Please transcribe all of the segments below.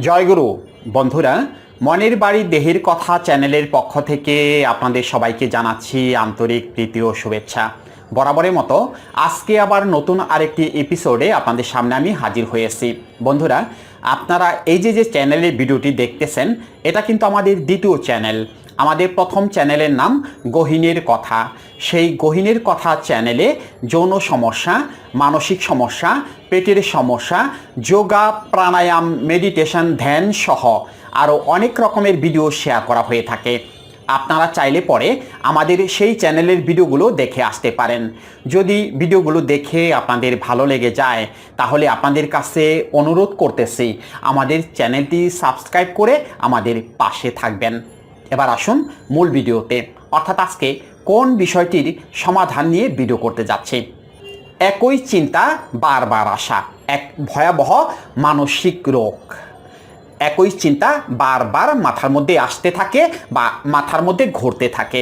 জয়গুরু, বন্ধুরা, মনের বাড়ি দেহের কথা চ্যানেলের পক্ষ থেকে আপনাদের সবাইকে জানাচ্ছি আন্তরিক ও শুভেচ্ছা। বরাবরের মতো আজকে আবার নতুন আরেকটি এপিসোডে আপনাদের সামনে আমি হাজির হয়েছি বন্ধুরা, আপনারা এই যে যে চ্যানেলের ভিডিওটি দেখতেছেন, এটা কিন্তু আমাদের দ্বিতীয় চ্যানেল। আমাদের প্রথম চ্যানেলের নাম গহিনের কথা। সেই গহিনের কথা চ্যানেলে যৌন সমস্যা, মানসিক সমস্যা, পেটের সমস্যা, যোগা, প্রাণায়াম, মেডিটেশন, ধ্যান সহ আরও অনেক রকমের ভিডিও শেয়ার করা হয়ে থাকে। আপনারা চাইলে পরে আমাদের সেই চ্যানেলের ভিডিওগুলো দেখে আসতে পারেন। যদি ভিডিওগুলো দেখে আপনাদের ভালো লেগে যায়, তাহলে আপনাদের কাছে অনুরোধ করতেছি, আমাদের চ্যানেলটি সাবস্ক্রাইব করে আমাদের পাশে থাকবেন। এবার আসুন মূল ভিডিওতে, অর্থাৎ আজকে কোন বিষয়টির সমাধান নিয়ে ভিডিও করতে যাচ্ছি। একই চিন্তা, বারবার আসা এক ভয়াবহ মানসিক রোগ। একই চিন্তা বারবার মাথার মধ্যে আসতে থাকে বা মাথার মধ্যে ঘুরতে থাকে।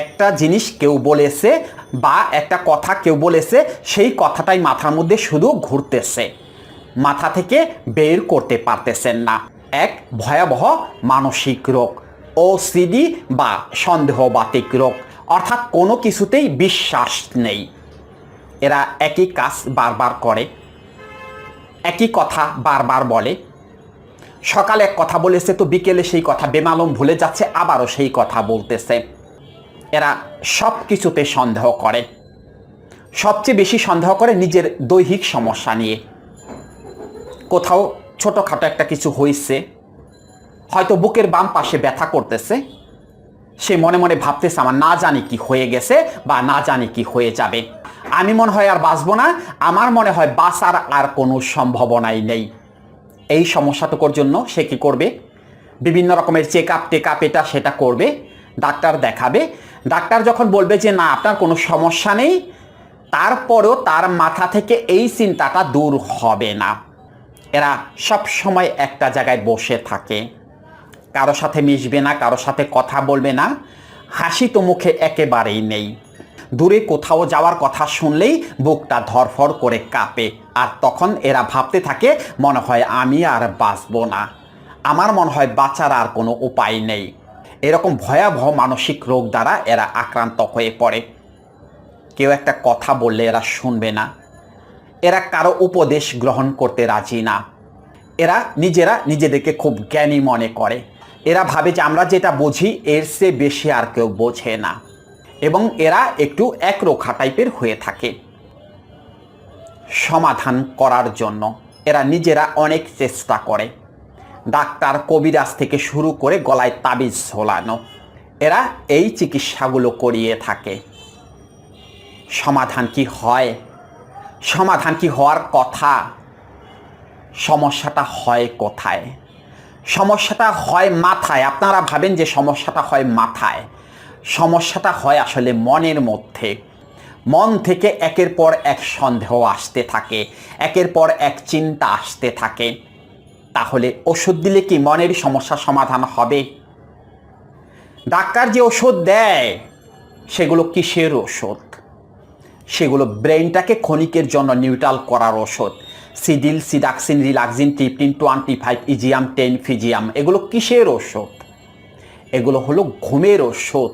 একটা জিনিস কেউ বলেছে বা একটা কথা কেউ বলেছে, সেই কথাটাই মাথার মধ্যে শুধু ঘুরতেছে। মাথা থেকে বের করতে পারতেছেন না। এক ভয়াবহ মানসিক রোগ। ওসিডি বা সন্দেহবাতিক রোগ, অর্থাৎ কোনো কিছুতেই বিশ্বাস নেই। এরা একই কাজ বারবার করে, একই কথা বারবার বলে। সকালে এক কথা বলেছে তো বিকেলে সেই কথা, বেমালম ভুলে যাচ্ছে, আবারও সেই কথা বলতেছে। এরা সব কিছুতে সন্দেহ করে। সবচেয়ে বেশি সন্দেহ করে নিজের দৈহিক সমস্যা নিয়ে। কোথাও ছোটোখাটো একটা কিছু হয়েছে হয়তো বুকের বাম পাশে ব্যথা করতেছে। সে মনে মনে ভাবতেছে, আমার না জানি কি হয়ে গেছে বা না জানি কি হয়ে যাবে। আমি মনে হয় আর বাঁচবো না, আমার মনে হয় বাঁচার আর কোনো সম্ভাবনাই নেই। এই সমস্যাটুকুর জন্য সে কি করবে? বিভিন্ন রকমের চেক আপ টেক আপ এটা সেটা করবে, ডাক্তার দেখাবে। ডাক্তার যখন বলবে যে, না, আপনার কোনো সমস্যা নেই, তারপরেও তার মাথা থেকে এই চিন্তাটা দূর হবে না। এরা সব সময় একটা জায়গায় বসে থাকে। কারও সাথে মিশবে না, কারও সাথে কথা বলবে না। হাসি তো মুখে একেবারেই নেই। দূরে কোথাও যাওয়ার কথা শুনলেই বুকটা ধরফর করে কাঁপে। আর তখন এরা ভাবতে থাকে, মনে হয় আমি আর বাঁচব না। আমার মনে হয় বাঁচার আর কোনো উপায় নেই। এরকম ভয়াবহ মানসিক রোগ দ্বারা এরা আক্রান্ত হয়ে পড়ে। কেউ একটা কথা বললে এরা শুনবে না। এরা কারও উপদেশ গ্রহণ করতে রাজি না। এরা নিজেরা নিজেদেরকে খুব জ্ঞানী মনে করে। এরা ভাবে যে আমরা যেটা বুঝি, এর চেয়ে বেশি আর কেউ বোঝে না। এবং এরা একটু একরোখা টাইপের হয়ে থাকে। সমাধান করার জন্য এরা নিজেরা অনেক চেষ্টা করে। ডাক্তার কবিরাজ থেকে শুরু করে গলায় তাবিজ ঝোলানো। এরা এই চিকিৎসাগুলো করিয়ে থাকে। সমাধান কি হয়? সমাধান কি হওয়ার কথা? সমস্যাটা হয় কোথায়? সমস্যাটা হয় মাথায়। আপনারা ভাবেন যে সমস্যাটা হয় মাথায়। সমস্যাটা হয় আসলে মনের মধ্যে। মন থেকে একের পর এক সন্দেহ আসতে থাকে, একের পর এক চিন্তা আসতে থাকে। তাহলে ওষুধ দিলে কি মনের সমস্যা সমাধান হবে? ডাক্তার যে ওষুধ দেয়, সেগুলো কিসের ওষুধ? সেগুলো ব্রেনটাকে ক্ষণিকের জন্য নিউট্রাল করার ওষুধ। সিডিল, সিডাক্সিন, রিলাক্সিন টিপটিন টোয়েন্টি ফাইভ ইজিয়াম, টেন, ফিজিয়াম। এগুলো কিসের ওষুধ এগুলো হলো ঘুমের ওষুধ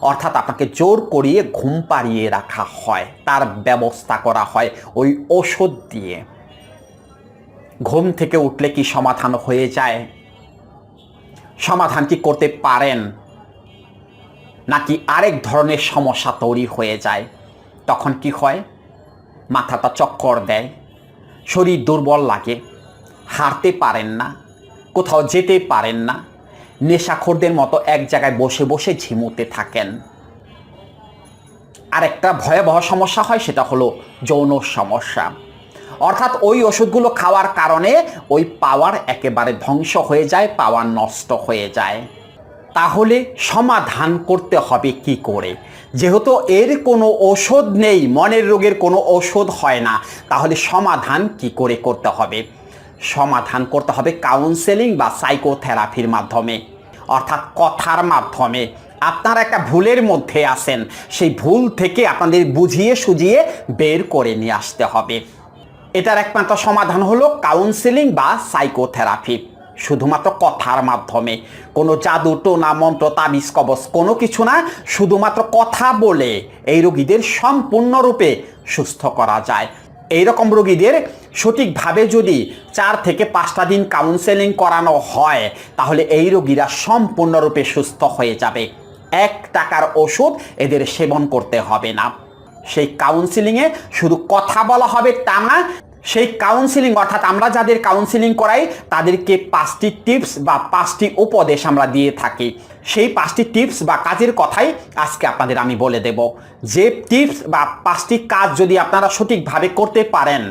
অর্থাৎ আপনাকে জোর করিয়ে ঘুম পাড়িয়ে রাখা হয়। তার ব্যবস্থা করা হয় ওই ওষুধ দিয়ে। ঘুম থেকে উঠলে কি সমাধান হয়ে যায়? সমাধান কি করতে পারেন? নাকি আরেক ধরনের সমস্যা তৈরি হয়ে যায়? তখন কি হয়? মাথাটা চক্কর দেয়। শরীর দুর্বল লাগে হারতে পারেন না, কোথাও যেতে পারেন না, নেশাখোরদের মতো এক জায়গায় বসে বসে ঝিমুতে থাকেন। আর একটা ভয়াবহ সমস্যা হয়, সেটা হলো যৌন সমস্যা। অর্থাৎ ওই ওষুধগুলো খাওয়ার কারণে ওই পাওয়ার একেবারে ধ্বংস হয়ে যায়, পাওয়ার নষ্ট হয়ে যায়। তাহলে সমাধান করতে হবে কি করে? যেহেতু এর কোনো ওষুধ নেই, মনের রোগের কোনো ওষুধ হয় না, তাহলে সমাধান কি করে করতে হবে? সমাধান করতে হবে কাউন্সেলিং বা সাইকোথেরাপির মাধ্যমে, অর্থাৎ কথার মাধ্যমে। আপনারা একটা ভুলের মধ্যে আছেন, সেই ভুল থেকে আপনাদের বুঝিয়ে সুজিয়ে বের করে নিয়ে আসতে হবে। এটার একমাত্র সমাধান হলো কাউন্সেলিং বা সাইকোথেরাপি শুধুমাত্র কথার মাধ্যমে। কোনো জাদু, টোনা, মন্ত্র, তাবিজ, কবচ, কোনো কিছু না, শুধুমাত্র কথা বলে এই রোগীদের সম্পূর্ণরূপে সুস্থ করা যায়। এই রকম রোগীদের সঠিকভাবে যদি চার থেকে পাঁচটা দিন কাউন্সেলিং করানো হয়, তাহলে এই রোগীরা সম্পূর্ণরূপে সুস্থ হয়ে যাবে। এক টাকার ওষুধ এদের সেবন করতে হবে না। সেই কাউন্সিলিংয়ে শুধু কথা বলা হবে তা না সেই কাউন্সিলিং অর্থাৎ আমরা যাদের কাউন্সিলিং করাই, তাদেরকে পাঁচটি টিপস বা পাঁচটি উপদেশ আমরা দিয়ে থাকি। সেই পাঁচটি টিপস বা কাজের কথাই আজকে আপনাদের আমি বলে দেব। যে টিপস বা পাঁচটি কাজ যদি আপনারা সঠিকভাবে করতে পারেন,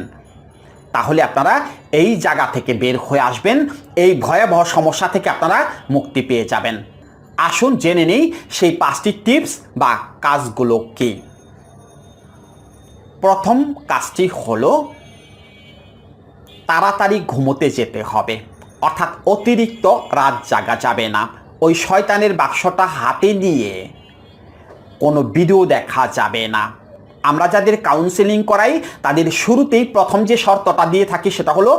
তাহলে আপনারা এই জায়গা থেকে বের হয়ে আসবেন, এই ভয়াবহ সমস্যা থেকে আপনারা মুক্তি পেয়ে যাবেন। আসুন জেনে নিই সেই পাঁচটি টিপস বা কাজগুলো কী। প্রথম কাজটি হলো তাড়াতাড়ি ঘুমোতে যেতে হবে। অর্থাৎ অতিরিক্ত রাত জাগা যাবে না। ওই শয়তানের বাক্সটা হাতে নিয়ে কোনো ভিডিও দেখা যাবে না। আমরা যাদের কাউন্সেলিং করাই, তাদের শুরুতেই প্রথম যে শর্তটা দিয়ে থাকি, সেটা হলো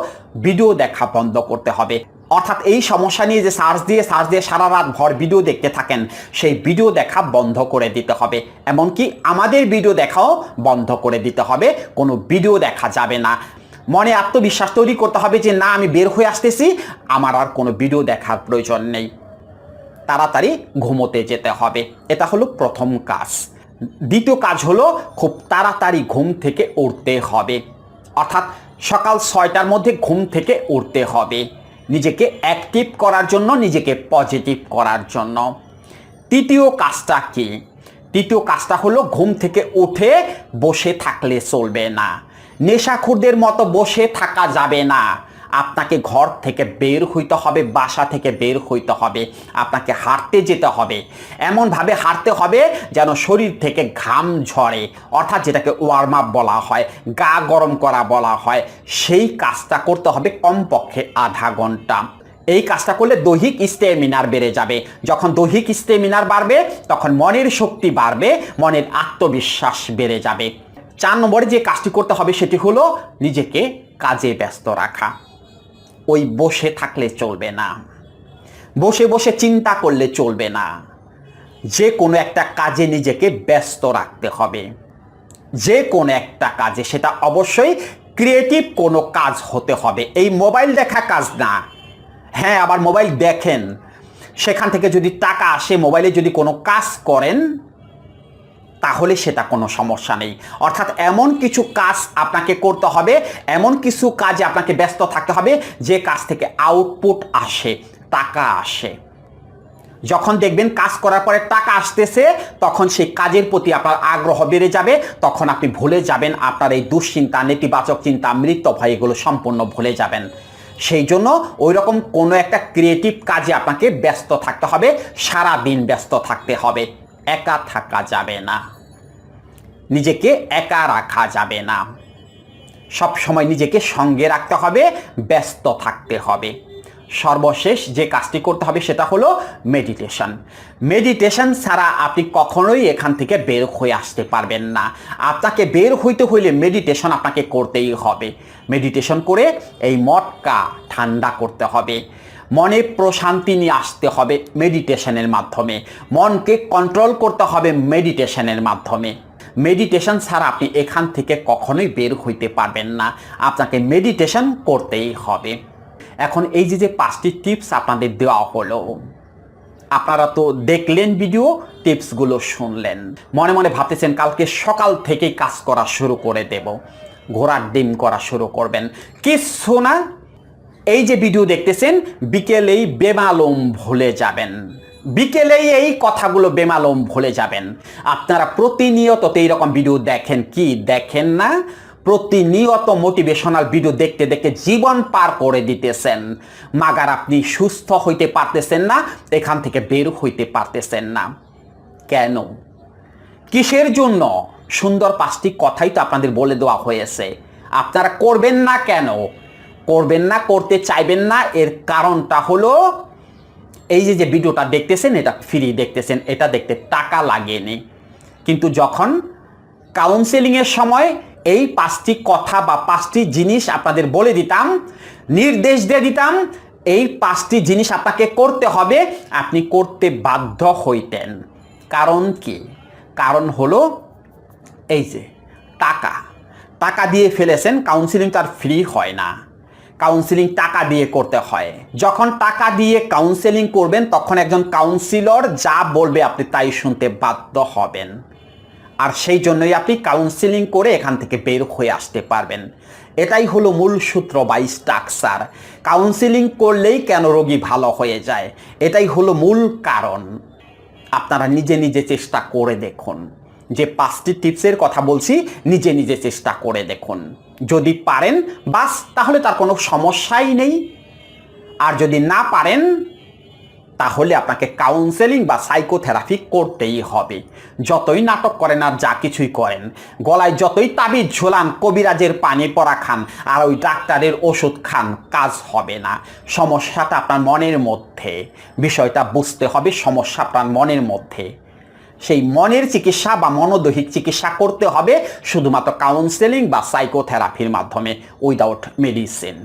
ভিডিও দেখা বন্ধ করতে হবে। অর্থাৎ এই সমস্যা নিয়ে যে সার্চ দিয়ে সার্চ দিয়ে সারা রাত ভর ভিডিও দেখতে থাকেন, সেই ভিডিও দেখা বন্ধ করে দিতে হবে। এমনকি আমাদের ভিডিও দেখাও বন্ধ করে দিতে হবে। কোনো ভিডিও দেখা যাবে না। মনে আত্মবিশ্বাস তৈরি করতে হবে যে না, আমি বের হয়ে আসতেছি। আমার আর কোনো ভিডিও দেখার প্রয়োজন নেই। তাড়াতাড়ি ঘুমোতে যেতে হবে। এটা হলো প্রথম কাজ। দ্বিতীয় কাজ হলো খুব তাড়াতাড়ি ঘুম থেকে উঠতে হবে। অর্থাৎ সকাল ছয়টার মধ্যে ঘুম থেকে উঠতে হবে। নিজেকে অ্যাক্টিভ করার জন্য, নিজেকে পজিটিভ করার জন্য। তৃতীয় কাজটা কি? তৃতীয় কাজটা হলো ঘুম থেকে উঠে বসে থাকলে চলবে না। নেশাখুরদের মতো বসে থাকা যাবে না। আপনাকে ঘর থেকে বের হইতে হবে, বাসা থেকে বের হইতে হবে, আপনাকে হাঁটতে যেতে হবে। এমনভাবে হাঁটতে হবে যেন শরীর থেকে ঘাম ঝরে, অর্থাৎ যেটাকে ওয়ার্ম আপ বলা হয়, গা গরম করা বলা হয়, সেই কাজটা করতে হবে কমপক্ষে আধা ঘণ্টা। এই কাজটা করলে দৈহিক স্টেমিনার বেড়ে যাবে। যখন দৈহিক স্টেমিনার বাড়বে, তখন মনের শক্তি বাড়বে, মনের আত্মবিশ্বাস বেড়ে যাবে। চার নম্বরে যে কাজটি করতে হবে সেটি হলো নিজেকে কাজে ব্যস্ত রাখা। ওই বসে থাকলে চলবে না। বসে বসে চিন্তা করলে চলবে না। যে কোনো একটা কাজে নিজেকে ব্যস্ত রাখতে হবে। যে কোনো একটা কাজে সেটা অবশ্যই ক্রিয়েটিভ কোনো কাজ হতে হবে। এই মোবাইল দেখা কাজ না। হ্যাঁ আবার মোবাইল দেখেন। সেখান থেকে যদি টাকা আসে মোবাইলে যদি কোনো কাজ করেন তাহলে সেটা কোনো সমস্যা নেই। অর্থাৎ এমন কিছু কাজ আপনাকে করতে হবে, এমন কিছু কাজে আপনাকে ব্যস্ত থাকতে হবে, যে কাজ থেকে আউটপুট আসে, টাকা আসে। যখন দেখবেন কাজ করার পরে টাকা আসতেছে, তখন সেই কাজের প্রতি আপনার আগ্রহ বেড়ে যাবে, তখন আপনি ভুলে যাবেন, আপনার এই দুশ্চিন্তা, নেতিবাচক চিন্তা, মৃত্যু ভয় এগুলো সম্পূর্ণ ভুলে যাবেন। সেই জন্য ওই রকম কোনো একটা ক্রিয়েটিভ কাজে আপনাকে ব্যস্ত থাকতে হবে সারা দিন ব্যস্ত থাকতে হবে, একা থাকা যাবে না। নিজেকে একা রাখা যাবে না। সব সময় নিজেকে সঙ্গে রাখতে হবে, ব্যস্ত থাকতে হবে। সর্বশেষ যে কাজটি করতে হবে সেটা হলো মেডিটেশন মেডিটেশন ছাড়া আপনি কখনোই এখান থেকে বের হয়ে আসতে পারবেন না। আপনাকে বের হইতে হইলে মেডিটেশন আপনাকে করতেই হবে। মেডিটেশন করে এই মটকা ঠান্ডা করতে হবে। মনে প্রশান্তি নিয়ে আসতে হবে মেডিটেশনের মাধ্যমে। মনকে কন্ট্রোল করতে হবে মেডিটেশনের মাধ্যমে। মেডিটেশন ছাড়া আপনি এখান থেকে কখনোই বের হইতে পারবেন না। আপনাকে মেডিটেশন করতেই হবে। এখন এই যে যে পাঁচটি টিপস আপনাদের দেওয়া হলো, আপনারা তো দেখলেন ভিডিও টিপসগুলো শুনলেন। মনে মনে ভাবতেছেন, কালকে সকাল থেকেই কাজ করা শুরু করে দেব, ঘোড়ার ডিম করা শুরু করবেন। কিছু না, এই যে ভিডিও দেখতেছেন, বিকেলেই বেমালুম ভুলে যাবেন। বিকেলেই এই কথাগুলো বেমালুম ভুলে যাবেন। আপনারা প্রতিনিয়ত তো এইরকম ভিডিও দেখেন কি দেখেন না? প্রতিনিয়ত মোটিভেশনাল ভিডিও দেখতে দেখতে জীবন পার করে দিতেছেন। মাগার আপনি সুস্থ হইতে পারতেছেন না, এখান থেকে বের হইতে পারতেছেন না। কেন? কিসের জন্য? সুন্দর পাঁচটি কথাই তো আপনাদের বলে দেওয়া হয়েছে। আপনারা করবেন না কেন? করবেন না, করতে চাইবেন না, এর কারণটা হলো এই যে যে ভিডিওটা দেখতেছেন, এটা ফ্রি দেখতেছেন, এটা দেখতে টাকা লাগেনি। কিন্তু যখন কাউন্সেলিংয়ের সময় এই পাঁচটি কথা বা পাঁচটি জিনিস আপনাদের বলে দিতাম, নির্দেশ দিয়ে দিতাম, এই পাঁচটি জিনিস আপনাকে করতে হবে, আপনি করতে বাধ্য হইতেন। কারণ কি? কারণ হলো এই যে, টাকা। টাকা দিয়ে ফেলেছেন কাউন্সিলিং তার ফ্রি হয় না। কাউন্সিলিং টাকা দিয়ে করতে হয়। যখন টাকা দিয়ে কাউন্সেলিং করবেন, তখন একজন কাউন্সিলর যা বলবে আপনি তাই শুনতে বাধ্য হবেন। আর সেই জন্যই আপনি কাউন্সিলিং করে এখান থেকে বের হয়ে আসতে পারবেন। এটাই হলো মূল সূত্র বা স্ট্রাকচার কাউন্সিলিং করলেই কেন রোগী ভালো হয়ে যায়? এটাই হলো মূল কারণ। আপনারা নিজে নিজে চেষ্টা করে দেখুন। যে পাঁচটি টিপসের কথা বলছি, নিজে নিজে চেষ্টা করে দেখুন। যদি পারেন, বাস, তাহলে তার কোনো সমস্যাই নেই। আর যদি না পারেন, তাহলে আপনাকে কাউন্সেলিং বা সাইকোথেরাপি করতেই হবে। যতই নাটক করেন আর যা কিছুই করেন, গলায় যতই তাবিজ ঝোলান, কবিরাজের পানি পরা খান, আর ওই ডাক্তারের ওষুধ খান, কাজ হবে না। সমস্যাটা আপনার মনের মধ্যে, বিষয়টা বুঝতে হবে সমস্যা আপনার মনের মধ্যে। সেই মনের চিকিৎসা বা মনোদৈহিক চিকিৎসা করতে হবে, শুধুমাত্র কাউন্সেলিং বা সাইকোথেরাপির মাধ্যমে উইদাউট মেডিসিন